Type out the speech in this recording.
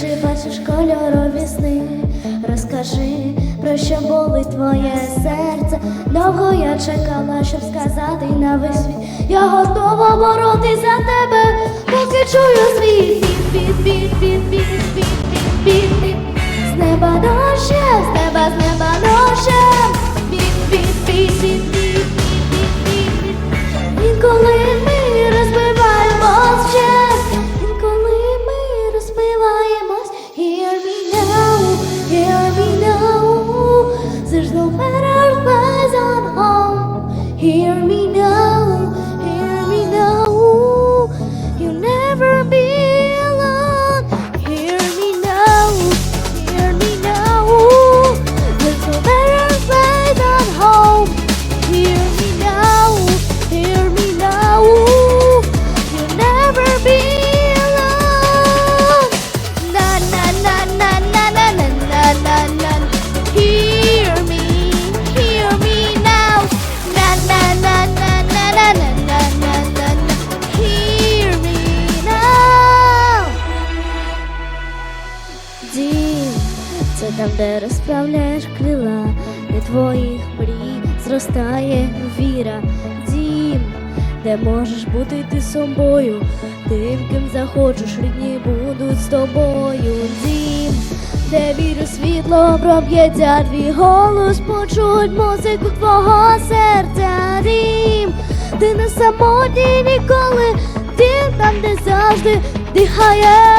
чи бачиш кольорові сни. Розкажи, про що болить твоє серце. Довго я чекала, щоб сказати на весь світ. Я готова боротись за тебе, поки чую світ. Біт, біт, біт, біт, біт, біт, біт, біт. З неба дощем, for me. Дім, це там, де розправляєш крила, де твоїх мрій зростає віра. Дім, де можеш бути ти собою, тим, ким захочеш, рідні будуть з тобою. Дім, де вірю світло проб'ється, твій голос почуть музику твого серця. Дім, ти не самотній ніколи, дім там, де завжди дихає.